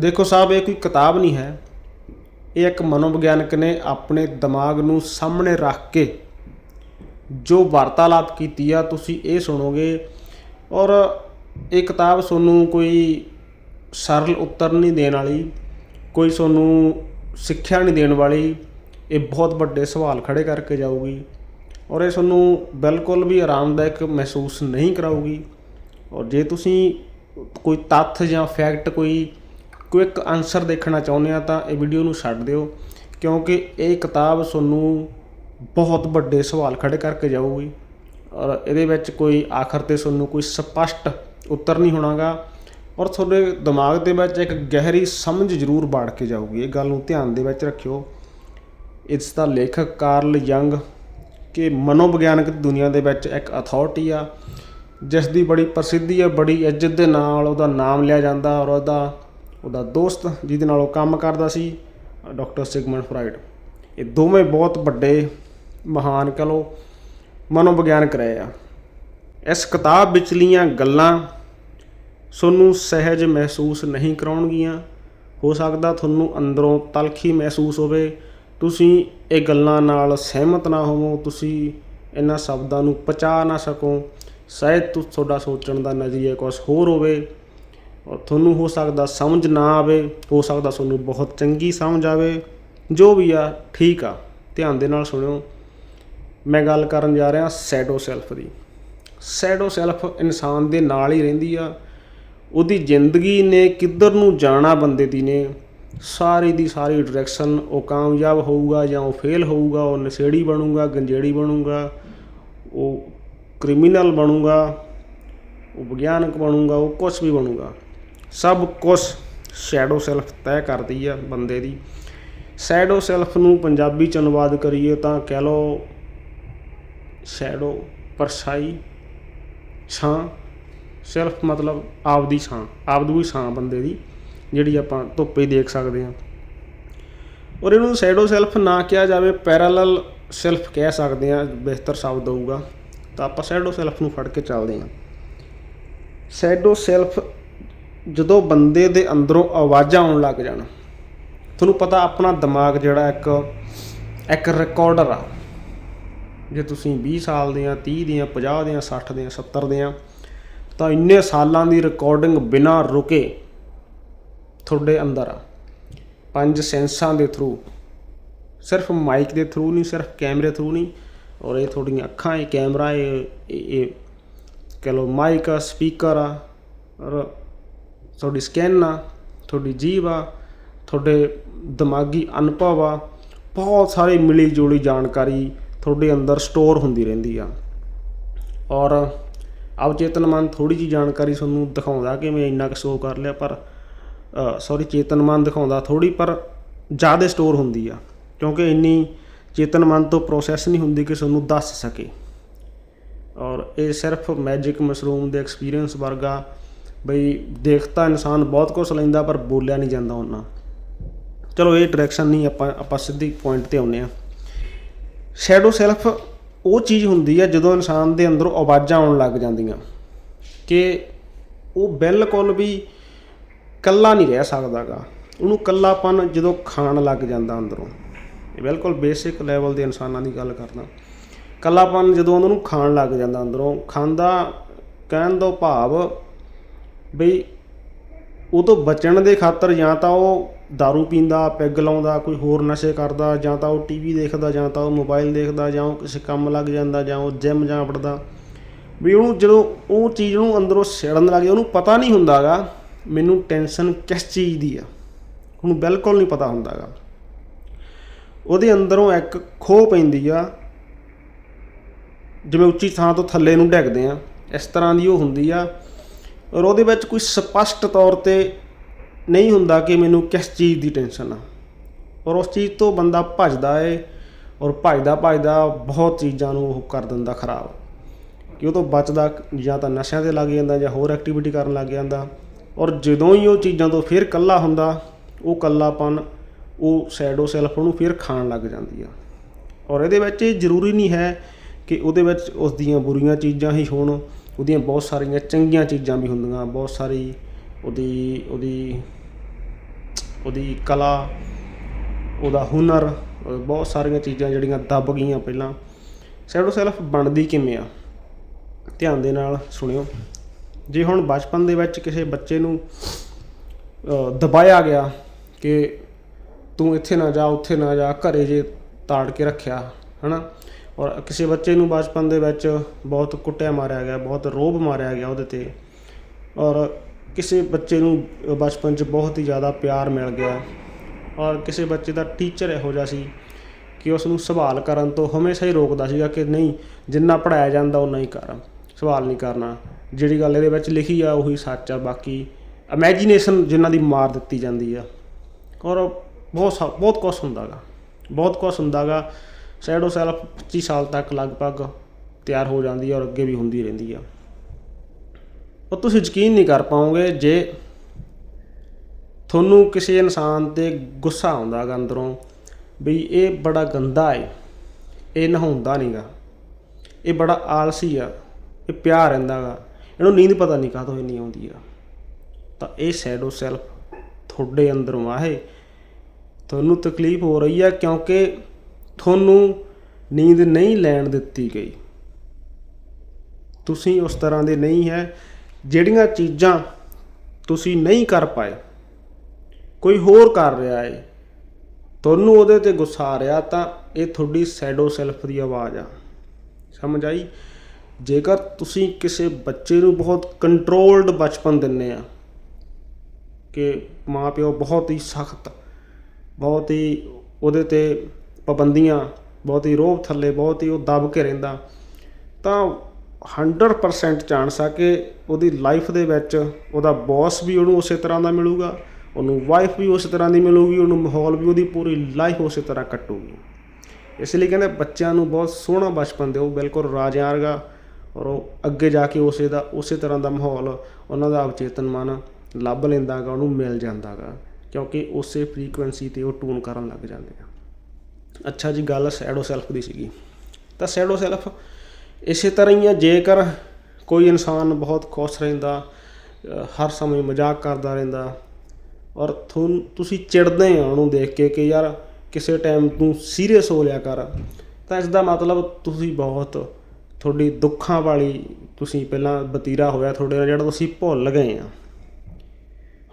ਦੇਖੋ ਸਾਹਿਬ, ਇਹ ਕੋਈ ਕਿਤਾਬ ਨਹੀਂ ਹੈ। ਇਹ ਇੱਕ ਮਨੋਵਿਗਿਆਨਕ ਨੇ ਆਪਣੇ ਦਿਮਾਗ ਨੂੰ ਸਾਹਮਣੇ ਰੱਖ ਕੇ ਜੋ ਵਾਰਤਾਲਾਪ ਕੀਤੀ ਆ, ਤੁਸੀਂ ਇਹ ਸੁਣੋਗੇ। ਔਰ ਇਹ ਕਿਤਾਬ ਤੁਹਾਨੂੰ ਕੋਈ ਸਰਲ ਉੱਤਰ ਨਹੀਂ ਦੇਣ ਵਾਲੀ, ਕੋਈ ਤੁਹਾਨੂੰ ਸਿੱਖਿਆ ਨਹੀਂ ਦੇਣ ਵਾਲੀ, ਇਹ ਬਹੁਤ ਵੱਡੇ ਸਵਾਲ ਖੜੇ ਕਰਕੇ ਜਾਊਗੀ। ਔਰ ਇਹ ਤੁਹਾਨੂੰ ਬਿਲਕੁਲ ਵੀ ਆਰਾਮਦਾਇਕ ਮਹਿਸੂਸ ਨਹੀਂ ਕਰਾਊਗੀ। ਔਰ ਜੇ ਤੁਸੀਂ ਕੋਈ ਤੱਥ ਜਾਂ ਫੈਕਟ ਕੋਈ ਕੁਇਕ ਆਨਸਰ ਦੇਖਣਾ ਚਾਹੁੰਦੇ ਆ ਤਾਂ ਇਹ ਵੀਡੀਓ ਨੂੰ ਛੱਡ ਦਿਓ, ਕਿਉਂਕਿ ਇਹ ਕਿਤਾਬ ਤੁਹਾਨੂੰ ਬਹੁਤ ਵੱਡੇ ਸਵਾਲ ਖੜੇ ਕਰਕੇ ਜਾਊਗੀ ਔਰ ਇਹਦੇ ਵਿੱਚ ਕੋਈ ਆਖਰ ਤੇ ਤੁਹਾਨੂੰ ਕੋਈ ਸਪਸ਼ਟ ਉੱਤਰ ਨਹੀਂ ਹੋਣਾਗਾ ਔਰ ਤੁਹਾਡੇ ਦਿਮਾਗ ਦੇ ਵਿੱਚ ਇੱਕ ਗਹਿਰੀ ਸਮਝ ਜ਼ਰੂਰ ਬਾੜ ਕੇ ਜਾਊਗੀ, ਇਹ ਗੱਲ ਨੂੰ ਧਿਆਨ ਦੇ ਵਿੱਚ ਰੱਖਿਓ। ਇਸ ਦਾ ਲੇਖਕ ਕਾਰਲ ਯੰਗ ਕਿ ਮਨੋਵਿਗਿਆਨਕ ਦੁਨੀਆ ਦੇ ਵਿੱਚ ਇੱਕ ਅਥਾਰਟੀ ਆ ਜਿਸ ਦੀ ਬੜੀ ਪ੍ਰਸਿੱਧੀ ਹੈ ਬੜੀ ਇੱਜ਼ਤ ਦੇ ਨਾਲ ਉਹਦਾ ਨਾਮ ਲਿਆ ਜਾਂਦਾ ਔਰ ਉਹਦਾ ਉਹਦਾ ਦੋਸਤ ਜਿਹਦੇ ਨਾਲ ਉਹ ਕੰਮ ਕਰਦਾ ਸੀ, ਡਾਕਟਰ ਸਿਗਮੰਡ ਫਰਾਇਡ ਇਹ ਦੋਵੇਂ ਬਹੁਤ ਵੱਡੇ, ਮਹਾਨ ਕਹ ਲਓ ਮਨੋਵਿਗਿਆਨਕ ਰਹੇ ਆ। ਇਸ ਕਿਤਾਬ ਵਿਚਲੀਆਂ ਗੱਲਾਂ ਤੁਹਾਨੂੰ ਸਹਿਜ ਮਹਿਸੂਸ ਨਹੀਂ ਕਰਾਉਣਗੀਆਂ। ਹੋ ਸਕਦਾ ਤੁਹਾਨੂੰ ਅੰਦਰੋਂ ਤਲਖੀ ਮਹਿਸੂਸ ਹੋਵੇ, ਤੁਸੀਂ ਇਹ ਗੱਲਾਂ ਨਾਲ ਸਹਿਮਤ ਨਾ ਹੋਵੋ, ਤੁਸੀਂ ਇਹਨਾਂ ਸ਼ਬਦਾਂ ਨੂੰ ਪਚਾ ਨਾ ਸਕੋ। ਸ਼ਾਇਦ ਤੁਹਾਡਾ ਸੋਚਣ ਦਾ ਨਜ਼ਰੀਆ ਕੁਝ ਹੋਰ ਹੋਵੇ। ਤੁਹਾਨੂੰ ਹੋ ਸਕਦਾ ਸਮਝ ਨਾ ਆਵੇ, ਹੋ ਸਕਦਾ ਤੁਹਾਨੂੰ ਬਹੁਤ ਚੰਗੀ ਸਮਝ ਆਵੇ, ਜੋ ਵੀ ਆ, ਠੀਕ ਆ। ਧਿਆਨ ਦੇ ਨਾਲ ਸੁਣਿਓ। ਮੈਂ ਗੱਲ ਕਰਨ ਜਾ ਰਿਹਾ ਸੈਡੋ ਸੈਲਫ ਦੀ। ਸੈਡੋ ਸੈਲਫ ਇਨਸਾਨ ਦੇ ਨਾਲ ਹੀ ਰਹਿੰਦੀ ਆ। ਉਹਦੀ ਜ਼ਿੰਦਗੀ ਨੇ ਕਿੱਧਰ ਨੂੰ ਜਾਣਾ ਬੰਦੇ ਦੀ ਨੇ, ਸਾਰੀ ਦੀ ਸਾਰੀ ਡਾਇਰੈਕਸ਼ਨ ਉਹ ਕਾਮਯਾਬ ਹੋਊਗਾ ਜਾਂ ਉਹ ਫੇਲ ਹੋਊਗਾ, ਉਹ ਨਸ਼ੇੜੀ ਬਣੂਗਾ, ਗੰਜੇੜੀ ਬਣੂਗਾ, ਉਹ ਕ੍ਰਿਮੀਨਲ ਬਣੂਗਾ, ਉਹ ਵਿਗਿਆਨਕ ਬਣੂਗਾ, ਉਹ ਕੁਝ ਵੀ ਬਣੂਗਾ। ਸਭ ਕੁਝ ਸ਼ੈਡੋ ਸੈਲਫ ਤੈਅ ਕਰਦੀ ਆ ਬੰਦੇ ਦੀ। ਸ਼ੈਡੋ ਸੈਲਫ ਨੂੰ ਪੰਜਾਬੀ ਚ ਅਨੁਵਾਦ ਕਰੀਏ ਤਾਂ ਕਹਿ ਲਓ ਸ਼ੈਡੋ ਪਰਛਾਈ, ਛਾਂ ਸੈਲਫ ਮਤਲਬ ਆਪਦੀ ਛਾਂ ਆਪਦੀ ਛਾਂ ਬੰਦੇ ਦੀ ਜਿਹੜੀ ਆਪਾਂ ਧੁੱਪੇ ਦੇਖ ਸਕਦੇ ਹਾਂ। ਔਰ ਇਹਨੂੰ ਸ਼ੈਡੋ ਸੈਲਫ ਨਾ ਕਿਹਾ ਜਾਵੇ ਪੈਰਲਲ ਸੈਲਫ ਕਹਿ ਸਕਦੇ ਹਾਂ, ਬਿਹਤਰ ਸ਼ਬਦ ਹੋਊਗਾ। ਤਾਂ ਆਪਾਂ ਸ਼ੈਡੋ ਸੈਲਫ ਨੂੰ ਫੜ ਕੇ ਚੱਲਦੇ ਹਾਂ। ਸ਼ੈਡੋ ਸੈਲਫ ਜਦੋਂ ਬੰਦੇ ਦੇ ਅੰਦਰੋਂ ਆਵਾਜ਼ਾਂ ਆਉਣ ਲੱਗ ਜਾਣ, ਤੁਹਾਨੂੰ ਪਤਾ ਆਪਣਾ ਦਿਮਾਗ ਜਿਹੜਾ ਇੱਕ ਇੱਕ ਰਿਕਾਰਡਰ ਆ। ਜੇ ਤੁਸੀਂ 20 ਸਾਲ ਦੇ ਆ 30 ਦੇ ਆ 50 ਦੇ ਆ 60 ਦੇ ਆ 70 ਦੇ ਆ ਤਾਂ ਇੰਨੇ ਸਾਲਾਂ ਦੀ ਰਿਕਾਰਡਿੰਗ ਬਿਨਾਂ ਰੁਕੇ ਤੁਹਾਡੇ ਅੰਦਰ ਆ। ਪੰਜ ਸੈਂਸਾਂ ਦੇ ਥਰੂ ਸਿਰਫ ਮਾਈਕ ਦੇ ਥਰੂ ਨਹੀਂ, ਸਿਰਫ ਕੈਮਰੇ ਥਰੂ ਨਹੀਂ, ਔਰ ਇਹ ਤੁਹਾਡੀਆਂ ਅੱਖਾਂ, ਇਹ ਕੈਮਰਾ, ਇਹ ਇਹ ਇਹ, ਕਹਿ ਲਓ ਮਾਈਕ ਆ ਸਪੀਕਰ ਆ, ਔਰ ਤੁਹਾਡੀ ਸਕੈਨ ਆ, ਤੁਹਾਡੀ ਜੀਭ ਆ, ਤੁਹਾਡੇ ਦਿਮਾਗੀ ਅਨੁਭਵ ਆ, ਬਹੁਤ ਸਾਰੇ ਮਿਲੀ ਜੁਲੀ ਜਾਣਕਾਰੀ ਤੁਹਾਡੇ ਅੰਦਰ ਸਟੋਰ ਹੁੰਦੀ ਰਹਿੰਦੀ ਆ। ਔਰ ਅਵਚੇਤਨ ਮਨ ਥੋੜੀ ਜੀ ਜਾਣਕਾਰੀ ਤੁਹਾਨੂੰ ਦਿਖਾਉਂਦਾ ਕਿ ਮੈਂ ਇੰਨਾ ਕੁ ਸੋ ਕਰ ਲਿਆ, ਪਰ ਸੌਰੀ ਚੇਤਨ ਮਨ ਦਿਖਾਉਂਦਾ ਥੋੜੀ ਪਰ ਜ਼ਿਆਦਾ ਸਟੋਰ ਹੁੰਦੀ ਆ। ਕਿਉਂਕਿ ਇੰਨੀ ਚੇਤਨ ਮਨ ਤੋਂ ਪ੍ਰੋਸੈਸ ਨਹੀਂ ਹੁੰਦੀ ਕਿ ਤੁਹਾਨੂੰ ਦੱਸ ਸਕੇ। ਔਰ ਇਹ ਸਿਰਫ ਮੈਜਿਕ ਮਸ਼ਰੂਮ ਦੇ ਐਕਸਪੀਰੀਅੰਸ ਵਰਗਾ ਬਈ ਦੇਖਤਾ ਇਨਸਾਨ ਬਹੁਤ ਕੁਝ ਲੈਂਦਾ ਪਰ ਬੋਲਿਆ ਨਹੀਂ ਜਾਂਦਾ ਉਹਨਾਂ। ਚਲੋ ਇਹ ਡਾਇਰੈਕਸ਼ਨ ਨਹੀਂ, ਆਪਾਂ ਆਪਾਂ ਸਿੱਧੀ ਪੁਆਇੰਟ ਤੇ ਆਉਂਦੇ ਆ ਸ਼ੈਡੋ ਸੈਲਫ ਉਹ ਚੀਜ਼ ਹੁੰਦੀ ਹੈ ਜਦੋਂ ਇਨਸਾਨ ਦੇ ਅੰਦਰੋਂ ਆਵਾਜ਼ਾਂ ਆਉਣ ਲੱਗ ਜਾਂਦੀਆਂ। ਕਿ ਉਹ ਬਿਲਕੁਲ ਵੀ ਕੱਲਾ ਨਹੀਂ ਰਹਿ ਸਕਦਾਗਾ। ਉਹਨੂੰ ਕੱਲਾਪਨ ਜਦੋਂ ਖਾਣ ਲੱਗ ਜਾਂਦਾ ਅੰਦਰੋਂ। ਇਹ ਬਿਲਕੁਲ ਬੇਸਿਕ ਲੈਵਲ ਦੇ ਇਨਸਾਨਾਂ ਦੀ ਗੱਲ ਕਰਦਾ। ਕੱਲਾਪਨ ਜਦੋਂ ਉਹਨਾਂ ਨੂੰ ਖਾਣ ਲੱਗ ਜਾਂਦਾ ਅੰਦਰੋਂ, ਖਾਂਦਾ, ਕਹਿਣ ਦਾ ਭਾਵ ਬਈ ਉਹ ਤੋਂ ਬਚਣ ਦੇ ਖਾਤਰ ਜਾਂ ਤਾਂ ਉਹ दारू ਪੀਂਦਾ, ਪੈਗ ਲਾਉਂਦਾ, ਕੋਈ ਹੋਰ ਨਸ਼ੇ ਕਰਦਾ, ਜਾਂ ਤਾਂ ਉਹ ਟੀਵੀ ਦੇਖਦਾ, ਜਾਂ ਤਾਂ ਉਹ ਮੋਬਾਈਲ ਦੇਖਦਾ, ਜਾਂ ਉਹ ਕਿਸੇ ਕੰਮ ਲੱਗ ਜਾਂਦਾ, ਜਾਂ ਉਹ ਜਿਮ ਜਾਂ ਵੜਦਾ ਵੀ ਉਹਨੂੰ ਜਦੋਂ ਉਹ ਚੀਜ਼ ਨੂੰ ਅੰਦਰੋਂ ਛੇੜਨ ਲੱਗੇ ਉਹਨੂੰ ਪਤਾ ਨਹੀਂ ਹੁੰਦਾਗਾ ਮੈਨੂੰ ਟੈਨਸ਼ਨ ਕਿਸ ਚੀਜ਼ ਦੀ ਆ। ਉਹਨੂੰ ਬਿਲਕੁਲ ਨਹੀਂ ਪਤਾ ਹੁੰਦਾਗਾ। ਉਹਦੇ ਅੰਦਰੋਂ ਇੱਕ ਖੋਹ ਪੈਂਦੀ ਆ, ਜਿਵੇਂ ਉੱਚੀ ਥਾਂ ਤੋਂ ਥੱਲੇ ਨੂੰ ਡਿੱਗਦੇ ਆ, ਇਸ ਤਰ੍ਹਾਂ ਦੀ ਉਹ ਹੁੰਦੀ ਆ। ਔਰ ਉਹਦੇ ਵਿੱਚ ਕੋਈ ਸਪਸ਼ਟ ਤੌਰ ਤੇ ਨਹੀਂ ਹੁੰਦਾ ਕਿ ਮੈਨੂੰ ਕਿਸ ਚੀਜ਼ ਦੀ ਟੈਨਸ਼ਨ ਆ। ਔਰ ਉਸ ਚੀਜ਼ ਤੋਂ ਬੰਦਾ ਭੱਜਦਾ ਏ ਔਰ ਭੱਜਦਾ ਭੱਜਦਾ ਬਹੁਤ ਚੀਜ਼ਾਂ ਨੂੰ ਉਹ ਕਰ ਦਿੰਦਾ ਖਰਾਬ। ਕਿ ਉਹ ਤੋਂ ਬਚਦਾ ਜਾਂ ਤਾਂ ਨਸ਼ਿਆਂ ਤੇ ਲੱਗ ਜਾਂਦਾ ਜਾਂ ਹੋਰ ਐਕਟੀਵਿਟੀ ਕਰਨ ਲੱਗ ਜਾਂਦਾ। ਔਰ ਜਦੋਂ ਹੀ ਉਹ ਚੀਜ਼ਾਂ ਤੋਂ ਫਿਰ ਕੱਲਾ ਹੁੰਦਾ, ਉਹ ਕੱਲਾਪਨ ਉਹ ਸ਼ੈਡੋ ਸੈਲਫ ਉਹਨੂੰ ਫਿਰ ਖਾਣ ਲੱਗ ਜਾਂਦੀ ਆ। ਔਰ ਇਹਦੇ ਵਿੱਚ ਇਹ ਜ਼ਰੂਰੀ ਨਹੀਂ ਹੈ ਕਿ ਉਹਦੇ ਵਿੱਚ ਉਸ ਦੀਆਂ ਬੁਰੀਆਂ ਚੀਜ਼ਾਂ ਹੀ ਹੋਣ। ਉਹਦੀਆਂ ਬਹੁਤ ਸਾਰੀਆਂ ਚੰਗੀਆਂ ਚੀਜ਼ਾਂ ਵੀ ਹੁੰਦੀਆਂ, ਬਹੁਤ ਸਾਰੀ ਉਹਦੀ ਉਹਦੀ ਉਹਦੀ ਕਲਾ, ਉਹਦਾ ਹੁਨਰ, ਬਹੁਤ ਸਾਰੀਆਂ ਚੀਜ਼ਾਂ ਜਿਹੜੀਆਂ ਦੱਬ ਗਈਆਂ ਪਹਿਲਾਂ। ਸ਼ੈਡੋ ਸੈਲਫ ਬਣਦੀ ਕਿਵੇਂ ਆ? ਧਿਆਨ ਦੇ ਨਾਲ ਸੁਣਿਓ। ਜੇ ਹੁਣ ਬਚਪਨ ਦੇ ਵਿੱਚ ਕਿਸੇ ਬੱਚੇ ਨੂੰ ਦਬਾਇਆ ਗਿਆ ਕਿ ਤੂੰ ਇੱਥੇ ਨਾ ਜਾ, ਉੱਥੇ ਨਾ ਜਾ, ਘਰੇ ਜੇ ਤਾੜ ਕੇ ਰੱਖਿਆ, ਹਨਾ? ਔਰ ਕਿਸੇ ਬੱਚੇ ਨੂੰ ਬਚਪਨ ਦੇ ਵਿੱਚ ਬਹੁਤ ਕੁੱਟਿਆ ਮਾਰਿਆ ਗਿਆ, ਬਹੁਤ ਰੋਬ ਮਾਰਿਆ ਗਿਆ ਉਹਦੇ ਤੇ। ਔਰ ਕਿਸੇ ਬੱਚੇ ਨੂੰ ਬਚਪਨ 'ਚ ਬਹੁਤ ਹੀ ਜ਼ਿਆਦਾ ਪਿਆਰ ਮਿਲ ਗਿਆ। ਔਰ ਕਿਸੇ ਬੱਚੇ ਦਾ ਟੀਚਰ ਇਹੋ ਜਿਹਾ ਸੀ ਕਿ ਉਸ ਨੂੰ ਸਵਾਲ ਕਰਨ ਤੋਂ ਹਮੇਸ਼ਾ ਹੀ ਰੋਕਦਾ ਸੀਗਾ ਕਿ ਨਹੀਂ, ਜਿੰਨਾ ਪੜਾਇਆ ਜਾਂਦਾ ਉਹਨਾਂ ਹੀ ਕਰ। ਸਵਾਲ ਨਹੀਂ ਕਰਨਾ। ਜਿਹੜੀ ਗੱਲ ਇਹਦੇ ਵਿੱਚ ਲਿਖੀ ਆ, ਉਹੀ ਸੱਚ ਆ। ਬਾਕੀ ਇਮੇਜਿਨੇਸ਼ਨ ਜਿਨ੍ਹਾਂ ਦੀ ਮਾਰ ਦਿੱਤੀ ਜਾਂਦੀ ਆ। ਔਰ ਬਹੁਤ ਸਾ- ਬਹੁਤ ਕੁਛ ਹੁੰਦਾਗਾ। ਬਹੁਤ ਕੁਛ ਹੁੰਦਾਗਾ। ਸ਼ੈਡੋ ਸੈਲਫ 25 ਸਾਲ ਤੱਕ ਲਗਭਗ ਤਿਆਰ ਹੋ ਜਾਂਦੀ ਹੈ ਔਰ ਅੱਗੇ ਵੀ ਹੁੰਦੀ ਰਹਿੰਦੀ ਆ। ਪਰ ਤੁਸੀਂ ਯਕੀਨ ਨਹੀਂ ਕਰ ਪਾਓਗੇ ਜੇ ਤੁਹਾਨੂੰ ਕਿਸੇ ਇਨਸਾਨ ਤੇ ਗੁੱਸਾ ਆਉਂਦਾ ਗਾ ਅੰਦਰੋਂ ਵੀ ਇਹ ਬੜਾ ਗੰਦਾ ਹੈ ਇਹ ਨਹਾਉਂਦਾ ਨਹੀਂਗਾ ਇਹ ਬੜਾ ਆਲਸੀ ਆ, ਇਹ ਪਿਆ ਰਹਿੰਦਾ ਗਾ। ਇਹਨੂੰ ਨੀਂਦ ਪਤਾ ਨਹੀਂ ਕਾਹਤੋਂ ਇੰਨੀ ਆਉਂਦੀ ਆ। ਤਾਂ ਇਹ ਸ਼ੈਡੋ ਸੈਲਫ ਤੁਹਾਡੇ ਅੰਦਰੋਂ ਆਏ ਤੁਹਾਨੂੰ ਤਕਲੀਫ ਹੋ ਰਹੀ ਆ ਕਿਉਂਕਿ ਤੁਹਾਨੂੰ ਨੀਂਦ ਨਹੀਂ ਲੈਣ ਦਿੱਤੀ ਗਈ। ਤੁਸੀਂ ਉਸ ਤਰ੍ਹਾਂ ਦੇ ਨਹੀਂ ਹੈ ਜਿਹੜੀਆਂ ਚੀਜ਼ਾਂ ਤੁਸੀਂ ਨਹੀਂ ਕਰ ਪਾਏ। ਕੋਈ ਹੋਰ ਕਰ ਰਿਹਾ ਹੈ ਤੁਹਾਨੂੰ ਉਹਦੇ ਤੇ ਗੁੱਸਾ ਆ ਰਿਹਾ ਤਾਂ ਇਹ ਤੁਹਾਡੀ ਸ਼ੈਡੋ ਸੈਲਫ ਦੀ ਆਵਾਜ਼ ਆ। ਸਮਝ ਆਈ? ਜੇਕਰ ਤੁਸੀਂ ਕਿਸੇ ਬੱਚੇ ਨੂੰ ਬਹੁਤ ਕੰਟਰੋਲਡ ਬਚਪਨ ਦਿੰਨੇ ਆ ਕਿ ਮਾਪਿਓ ਬਹੁਤ ਹੀ ਸਖਤ, ਬਹੁਤ ਹੀ ਉਹਦੇ ਤੇ ਪਾਬੰਦੀਆਂ, ਬਹੁਤ ਹੀ ਰੋਬ ਥੱਲੇ, ਬਹੁਤ ਹੀ ਉਹ ਦਬ ਕੇ ਰਹਿੰਦਾ। ਤਾਂ 100% ਚਾਂਸ ਆ ਕਿ ਉਹਦੀ ਲਾਈਫ ਦੇ ਵਿੱਚ ਉਹਦਾ ਬੌਸ ਵੀ ਉਹਨੂੰ ਉਸੇ ਤਰ੍ਹਾਂ ਦਾ ਮਿਲੂਗਾ, ਉਹਨੂੰ ਵਾਈਫ ਵੀ ਉਸੇ ਤਰ੍ਹਾਂ ਦੀ ਮਿਲੂਗੀ, ਉਹਨੂੰ ਮਾਹੌਲ ਵੀ ਉਹਦੀ ਪੂਰੀ ਲਾਈਫ ਉਸੇ ਤਰ੍ਹਾਂ ਕੱਟੂਗੀ। ਇਸ ਲਈ ਕਹਿੰਦੇ ਬੱਚਿਆਂ ਨੂੰ ਬਹੁਤ ਸੋਹਣਾ ਬਚਪਨ ਦਿਓ, ਬਿਲਕੁਲ ਰਾਜਿਆਂ ਵਰਗਾ, ਔਰ ਉਹ ਅੱਗੇ ਜਾ ਕੇ ਉਸੇ ਦਾ, ਉਸੇ ਤਰ੍ਹਾਂ ਦਾ ਮਾਹੌਲ ਉਹਨਾਂ ਦਾ ਅਵਚੇਤਨ ਮਨ ਲੱਭ ਲੈਂਦਾਗਾ, ਉਹਨੂੰ ਮਿਲ ਜਾਂਦਾਗਾ, ਕਿਉਂਕਿ ਉਸੇ ਫ੍ਰੀਕੁਐਂਸੀ ਤੇ ਉਹ ਟੂਨ ਕਰਨ ਲੱਗ ਜਾਂਦੇ ਆ। ਅੱਛਾ ਜੀ ਗੱਲ ਸ਼ੈਡੋ ਸੈਲਫ ਦੀ ਸੀਗੀ। ਤਾਂ ਸ਼ੈਡੋ ਸੈਲਫ ਇਸੇ ਤਰ੍ਹਾਂ ਹੀ ਆ, ਜੇਕਰ ਕੋਈ ਇਨਸਾਨ ਬਹੁਤ ਖੁਸ਼ ਰਹਿੰਦਾ ਹਰ ਸਮੇਂ ਮਜ਼ਾਕ ਕਰਦਾ ਰਹਿੰਦਾ, ਔਰ ਤੁਹਾਨੂੰ ਤੁਸੀਂ ਚਿੜਦੇ ਆ ਉਹਨੂੰ ਦੇਖ ਕੇ ਕਿ ਯਾਰ ਕਿਸੇ ਟਾਈਮ ਤੂੰ ਸੀਰੀਅਸ ਹੋ ਲਿਆ ਕਰ, ਤਾਂ ਇਸ ਦਾ ਮਤਲਬ ਤੁਸੀਂ ਬਹੁਤ ਤੁਹਾਡੀ ਦੁੱਖਾਂ ਵਾਲੀ ਤੁਸੀਂ ਪਹਿਲਾਂ ਬਤੀਰਾ ਹੋਇਆ ਤੁਹਾਡੇ ਨਾਲ, ਜਿਹੜਾ ਤੁਸੀਂ ਭੁੱਲ ਗਏ ਆ।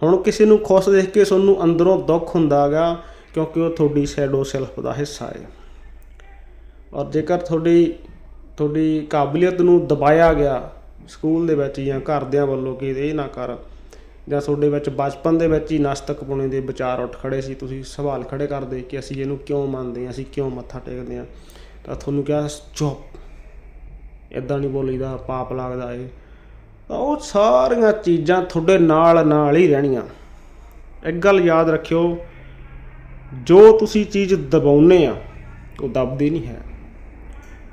ਹੁਣ ਕਿਸੇ ਨੂੰ ਖੁਸ਼ ਦੇਖ ਕੇ ਤੁਹਾਨੂੰ ਅੰਦਰੋਂ ਦੁੱਖ ਹੁੰਦਾਗਾ ਕਿਉਂਕਿ ਉਹ ਤੁਹਾਡੀ ਸ਼ੈਡੋ ਸੈਲਫ ਦਾ ਹਿੱਸਾ ਹੈ। ਔਰ ਜੇਕਰ ਤੁਹਾਡੀ ਤੁਹਾਡੀ ਕਾਬਲੀਅਤ ਨੂੰ ਦਬਾਇਆ ਗਿਆ ਸਕੂਲ ਦੇ ਵਿੱਚ ਜਾਂ ਘਰਦਿਆਂ ਵੱਲੋਂ ਕਿ ਇਹ ਨਾ ਕਰ, ਜਾਂ ਤੁਹਾਡੇ ਵਿੱਚ ਬਚਪਨ ਦੇ ਵਿੱਚ ਹੀ ਨਾਸਤਕ ਪੁਣੇ ਦੇ ਵਿਚਾਰ ਉੱਠ ਖੜੇ ਸੀ, ਤੁਸੀਂ ਸਵਾਲ ਖੜੇ ਕਰਦੇ ਕਿ ਅਸੀਂ ਇਹਨੂੰ ਕਿਉਂ ਮੰਨਦੇ ਹਾਂ, ਅਸੀਂ ਕਿਉਂ ਮੱਥਾ ਟੇਕਦੇ ਹਾਂ, ਤਾਂ ਤੁਹਾਨੂੰ ਕਿਹਾ, ਚੁੱਪ ਇਦਾਂ ਨਹੀਂ ਬੋਲੀਦਾ, ਪਾਪ ਲੱਗਦਾ ਏ। ਤਾਂ ਉਹ ਸਾਰੀਆਂ ਚੀਜ਼ਾਂ ਤੁਹਾਡੇ ਨਾਲ ਨਾਲ ਹੀ ਰਹਿਣੀਆਂ। ਇੱਕ ਗੱਲ ਯਾਦ ਰੱਖਿਓ ਜੋ ਤੁਸੀਂ ਚੀਜ਼ ਦਬਾਉਨੇ ਆ, ਉਹ ਦਬਦੀ ਨਹੀਂ ਹੈ।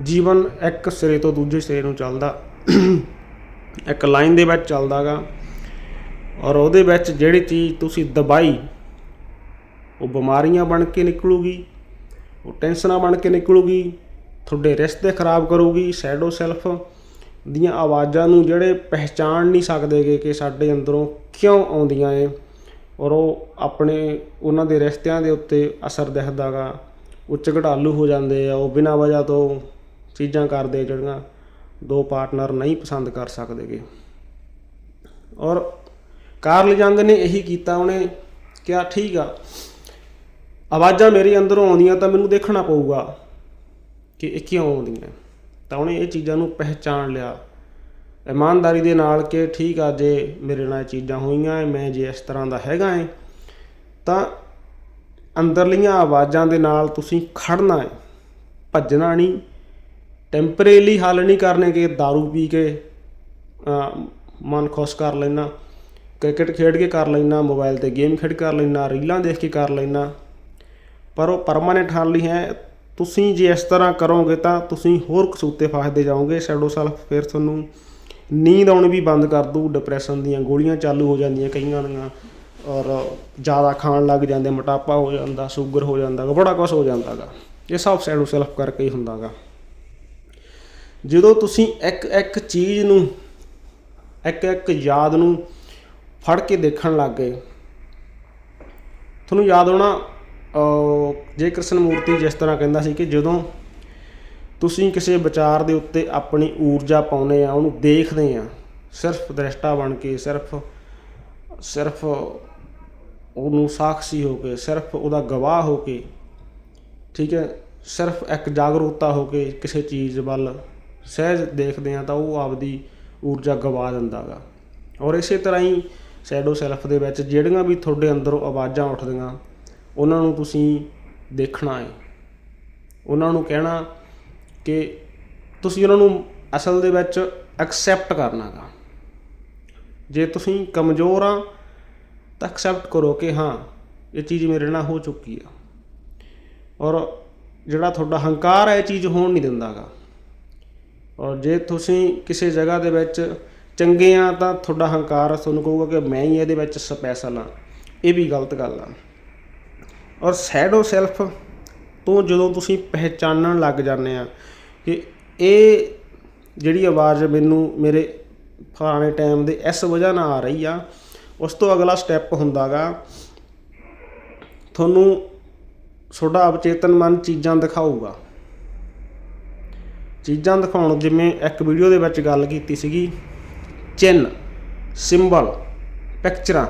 ਜੀਵਨ ਇੱਕ ਸਿਰੇ ਤੋਂ ਦੂਜੇ ਸਿਰੇ ਨੂੰ ਚੱਲਦਾ। ਇੱਕ ਲਾਈਨ ਦੇ ਵਿੱਚ ਚੱਲਦਾਗਾ। ਔਰ ਉਹਦੇ ਵਿੱਚ ਜਿਹੜੀ ਚੀਜ਼ ਤੁਸੀਂ ਦਬਾਈ, ਉਹ ਬਿਮਾਰੀਆਂ ਬਣ ਕੇ ਨਿਕਲੂਗੀ, ਉਹ ਟੈਨਸ਼ਨਾਂ ਬਣ ਕੇ ਨਿਕਲੂਗੀ, ਤੁਹਾਡੇ ਰਿਸ਼ਤੇ ਖਰਾਬ ਕਰੂਗੀ ਸ਼ੈਡੋ ਸੈਲਫ ਦੀਆਂ ਆਵਾਜ਼ਾਂ ਨੂੰ ਜਿਹੜੇ ਪਹਿਚਾਣ ਨਹੀਂ ਸਕਦੇਗੇ ਕਿ ਸਾਡੇ ਅੰਦਰੋਂ ਕਿਉਂ ਆਉਂਦੀਆਂ ਏ। ਔਰ ਉਹ ਆਪਣੇ ਉਹਨਾਂ ਦੇ ਰਿਸ਼ਤਿਆਂ ਦੇ ਉੱਤੇ ਅਸਰ ਦਿਖਦਾਗਾ ਉੱਚ ਘਟਾਲੂ ਹੋ ਜਾਂਦੇ ਆ। ਉਹ ਬਿਨਾਂ ਵਜ੍ਹਾ ਤੋਂ ਚੀਜ਼ਾਂ ਕਰਦੇ ਆ ਜਿਹੜੀਆਂ ਦੋ ਪਾਰਟਨਰ ਨਹੀਂ ਪਸੰਦ ਕਰ ਸਕਦੇਗੇ ਔਰ ਕਾਰਲ ਜੰਗ ਨੇ ਇਹੀ ਕੀਤਾ। ਉਹਨੇ ਕਿਹਾ, ਠੀਕ ਆ, ਆਵਾਜ਼ਾਂ ਮੇਰੇ ਅੰਦਰੋਂ ਆਉਂਦੀਆਂ ਤਾਂ ਮੈਨੂੰ ਦੇਖਣਾ ਪਊਗਾ ਕਿ ਇਹ ਕਿਉਂ ਆਉਂਦੀਆਂ? ਤਾਂ ਉਹਨੇ ਇਹ ਚੀਜ਼ਾਂ ਨੂੰ ਪਹਿਚਾਣ ਲਿਆ। ਇਮਾਨਦਾਰੀ ਦੇ ਨਾਲ ਕਿ ਠੀਕ ਆ ਜੇ ਮੇਰੇ ਨਾਲ ਇਹ ਚੀਜ਼ਾਂ ਹੋਈਆਂ ਏ, ਮੈਂ ਜੇ ਇਸ ਤਰ੍ਹਾਂ ਦਾ ਹੈਗਾ ਏ ਤਾਂ ਅੰਦਰਲੀਆਂ ਆਵਾਜ਼ਾਂ ਦੇ ਨਾਲ ਤੁਸੀਂ ਖੜਨਾ ਹੈ ਭੱਜਣਾ ਨਹੀਂ ਟੈਂਪਰੇਰੀ ਹੱਲ ਨਹੀਂ ਕਰਨੇ ਕਿ दारू ਪੀ ਕੇ ਮਨ ਖੁਸ਼ ਕਰ ਲੈਣਾ ਕ੍ਰਿਕਟ ਖੇਡ ਕੇ ਕਰ ਲੈਣਾ ਮੋਬਾਈਲ ਤੇ ਗੇਮ ਖੇਡ ਕਰ ਲੈਣਾ ਰੀਲਾਂ ਦੇਖ ਕੇ ਕਰ ਲੈਣਾ ਪਰ ਉਹ ਪਰਮਾਨੈਂਟ ਹੱਲ ਨਹੀਂ ਹੈ। ਤੁਸੀਂ ਜੇ ਇਸ ਤਰ੍ਹਾਂ ਕਰੋਗੇ ਤਾਂ ਤੁਸੀਂ ਹੋਰ ਕਸੂਤੇ ਫਸਦੇ ਜਾਓਗੇ। ਸ਼ੈਡੋ ਸੈਲਫ ਫਿਰ ਤੁਹਾਨੂੰ ਨੀਂਦ ਆਉਣੀ ਵੀ ਬੰਦ ਕਰ ਦੂ ਡਿਪਰੈਸ਼ਨ ਦੀਆਂ ਗੋਲੀਆਂ ਚਾਲੂ ਹੋ ਜਾਂਦੀਆਂ ਕਈਆਂ ਦੀਆਂ ਔਰ ਜ਼ਿਆਦਾ ਖਾਣ ਲੱਗ ਜਾਂਦੇ ਮੋਟਾਪਾ ਹੋ ਜਾਂਦਾ ਸ਼ੂਗਰ ਹੋ ਜਾਂਦਾ ਗਾ, ਬੜਾ ਕੁਝ ਹੋ ਜਾਂਦਾ ਗਾ ਇਹ ਸਭ ਸ਼ੈਡੋ ਸੈਲਫ ਕਰਕੇ ਹੀ ਹੁੰਦਾ ਗਾ ਜਦੋਂ ਤੁਸੀਂ ਇੱਕ ਇੱਕ ਚੀਜ਼ ਨੂੰ ਇੱਕ ਇੱਕ ਯਾਦ ਨੂੰ ਫੜ ਕੇ ਦੇਖਣ ਲੱਗ ਗਏ ਤੁਹਾਨੂੰ ਯਾਦ ਹੋਣਾ ਅਹ, ਜੇ ਕ੍ਰਿਸ਼ਨ ਮੂਰਤੀ ਜਿਸ ਤਰ੍ਹਾਂ ਕਹਿੰਦਾ ਸੀ ਕਿ ਜਦੋਂ ਤੁਸੀਂ ਕਿਸੇ ਵਿਚਾਰ ਦੇ ਉੱਤੇ ਆਪਣੀ ਊਰਜਾ ਪਾਉਨੇ ਆ, ਉਹਨੂੰ ਦੇਖਦੇ ਆ, ਸਿਰਫ ਦ੍ਰਿਸ਼ਟਾ ਬਣ ਕੇ, ਸਿਰਫ ਸਿਰਫ ਉਹਨੂੰ ਸਾਖੀ ਹੋ ਕੇ, ਸਿਰਫ ਉਹਦਾ ਗਵਾਹ ਹੋ ਕੇ, ਠੀਕ ਹੈ, ਸਿਰਫ ਇੱਕ ਜਾਗਰੂਕਤਾ ਹੋ ਕੇ ਕਿਸੇ ਚੀਜ਼ ਵੱਲ ਸਹਿਜ ਦੇਖਦੇ ਆ, ਤਾਂ ਉਹ ਆਪਦੀ ਊਰਜਾ ਗਵਾ ਦਿੰਦਾਗਾ ਔਰ ਇਸੇ ਤਰ੍ਹਾਂ ਹੀ ਸ਼ੈਡੋ ਸੈਲਫ ਦੇ ਵਿੱਚ ਜਿਹੜੀਆਂ ਵੀ ਤੁਹਾਡੇ ਅੰਦਰੋਂ ਆਵਾਜ਼ਾਂ ਉੱਠਦੀਆਂ, ਉਹਨਾਂ ਨੂੰ ਤੁਸੀਂ ਦੇਖਣਾ ਹੈ। ਉਹਨਾਂ ਨੂੰ ਕਹਿਣਾ ਕਿ ਤੁਸੀਂ ਉਹਨਾਂ ਨੂੰ ਅਸਲ ਦੇ ਵਿੱਚ ਐਕਸੈਪਟ ਕਰਨਾਗਾ ਜੇ ਤੁਸੀਂ ਕਮਜ਼ੋਰ ਆ, ਤਾਂ ਐਕਸੈਪਟ ਕਰੋ ਕਿ ਹਾਂ, ਇਹ ਚੀਜ਼ ਮੇਰੇ ਨਾਲ ਹੋ ਚੁੱਕੀ ਆ। ਔਰ ਜਿਹੜਾ ਤੁਹਾਡਾ ਹੰਕਾਰ ਹੈ ਇਹ ਚੀਜ਼ ਹੋਣ ਨਹੀਂ ਦਿੰਦਾਗਾ ਔਰ ਜੇ ਤੁਸੀਂ ਕਿਸੇ ਜਗ੍ਹਾ ਦੇ ਵਿੱਚ ਚੰਗੇ ਆ, ਤਾਂ ਤੁਹਾਡਾ ਹੰਕਾਰ ਤੁਹਾਨੂੰ ਕਹੂਗਾ ਕਿ ਮੈਂ ਹੀ ਇਹਦੇ ਵਿੱਚ ਸਪੈਸ਼ਲ ਆ। ਇਹ ਵੀ ਗਲਤ ਗੱਲ ਆ। ਔਰ ਸੈਡੋ ਸੈਲਫ ਤੋਂ ਜਦੋਂ ਤੁਸੀਂ ਪਹਿਚਾਨਣ ਲੱਗ ਜਾਂਦੇ ਆ ਕਿ ਇਹ ਜਿਹੜੀ ਆਵਾਜ਼ ਮੈਨੂੰ ਮੇਰੇ ਪੁਰਾਣੇ ਟਾਈਮ ਦੇ ਇਸ ਵਜ੍ਹਾ ਨਾਲ ਆ ਰਹੀ ਆ, ਉਸ ਤੋਂ ਅਗਲਾ ਸਟੈਪ ਹੁੰਦਾਗਾ। ਤੁਹਾਨੂੰ ਤੁਹਾਡਾ ਅਵਚੇਤਨ ਮਨ ਚੀਜ਼ਾਂ ਦਿਖਾਊਗਾ। ਚੀਜ਼ਾਂ ਦਿਖਾਉਣ ਜਿਵੇਂ ਇੱਕ ਵੀਡੀਓ ਦੇ ਵਿੱਚ ਗੱਲ ਕੀਤੀ ਸੀਗੀ। ਚਿੰਨ ਸਿੰਬਲ ਪਿਕਚਰਾਂ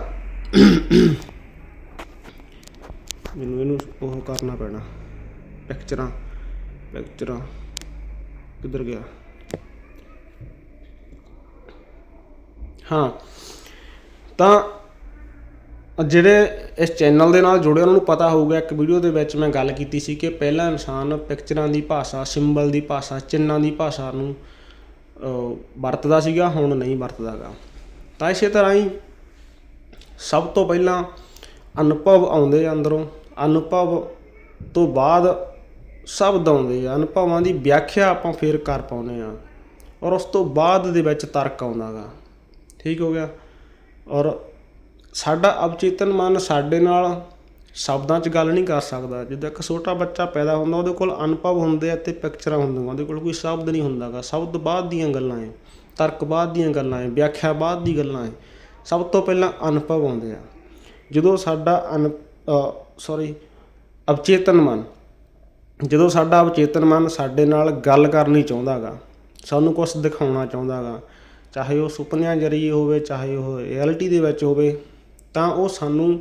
ਮੈਨੂੰ ਇਹਨੂੰ ਉਹ ਕਰਨਾ ਪੈਣਾ। ਪਿਕਚਰਾਂ ਪਿਕਚਰਾਂ ਕਿੱਧਰ ਗਿਆ? ਹਾਂ। ਤਾਂ ਜਿਹੜੇ ਇਸ ਚੈਨਲ ਦੇ ਨਾਲ ਜੁੜੇ, ਉਹਨਾਂ ਨੂੰ ਪਤਾ ਹੋਊਗਾ, ਇੱਕ ਵੀਡੀਓ ਦੇ ਵਿੱਚ ਮੈਂ ਗੱਲ ਕੀਤੀ ਸੀ ਕਿ ਪਹਿਲਾ ਇਨਸਾਨ ਪਿਕਚਰਾਂ ਦੀ ਭਾਸ਼ਾ ਸਿੰਬਲ ਦੀ ਭਾਸ਼ਾ ਚਿੰਨਾਂ ਦੀ ਭਾਸ਼ਾ ਨੂੰ ਵਰਤਦਾ ਸੀਗਾ, ਹੁਣ ਨਹੀਂ ਵਰਤਦਾਗਾ। ਤਾਂ ਇਸੇ ਤਰ੍ਹਾਂ ਹੀ ਸਭ ਤੋਂ ਪਹਿਲਾਂ ਅਨੁਭਵ ਆਉਂਦੇ ਆ ਅੰਦਰੋਂ। ਅਨੁਭਵ ਤੋਂ ਬਾਅਦ ਸ਼ਬਦ ਆਉਂਦੇ ਆ ਅਨੁਭਵਾਂ ਦੀ ਵਿਆਖਿਆ ਆਪਾਂ ਫੇਰ ਕਰ ਪਾਉਨੇ ਆ ਔਰ ਉਸ ਤੋਂ ਬਾਅਦ ਦੇ ਵਿੱਚ ਤਰਕ ਆਉਂਦਾਗਾ। ਠੀਕ ਹੋ ਗਿਆ? ਔਰ ਸਾਡਾ ਅਵਚੇਤਨ ਮਨ ਸਾਡੇ ਨਾਲ ਸ਼ਬਦਾਂ 'ਚ ਗੱਲ ਨਹੀਂ ਕਰ ਸਕਦਾ। ਜਿੱਦਾਂ ਇੱਕ ਛੋਟਾ ਬੱਚਾ ਪੈਦਾ ਹੁੰਦਾ, ਉਹਦੇ ਕੋਲ ਅਨੁਭਵ ਹੁੰਦੇ ਆ ਤੇ ਪਿਕਚਰਾਂ ਹੁੰਦੀਆਂ, ਉਹਦੇ ਕੋਲ ਕੋਈ ਸ਼ਬਦ ਨਹੀਂ ਹੁੰਦਾਗਾ। ਸ਼ਬਦ ਬਾਅਦ ਦੀਆਂ ਗੱਲਾਂ ਹੈ ਤਰਕ ਬਾਅਦ ਦੀਆਂ ਗੱਲਾਂ ਹੈ ਵਿਆਖਿਆ ਬਾਅਦ ਦੀ ਗੱਲਾਂ ਹੈ ਸਭ ਤੋਂ ਪਹਿਲਾਂ ਅਨੁਭਵ ਆਉਂਦੇ ਆ। ਜਦੋਂ ਸਾਡਾ ਅਨ ਸੌਰੀ ਅਵਚੇਤਨ ਮਨ ਜਦੋਂ ਸਾਡਾ ਅਵਚੇਤਨ ਮਨ ਸਾਡੇ ਨਾਲ ਗੱਲ ਕਰਨੀ ਚਾਹੁੰਦਾ ਗਾ ਸਾਨੂੰ ਕੁਝ ਦਿਖਾਉਣਾ ਚਾਹੁੰਦਾ ਗਾ ਚਾਹੇ ਉਹ ਸੁਪਨਿਆਂ ਜਰੀਏ ਹੋਵੇ ਚਾਹੇ ਉਹ ਰਿਐਲਿਟੀ ਦੇ ਵਿੱਚ ਹੋਵੇ ਤਾਂ ਉਹ ਸਾਨੂੰ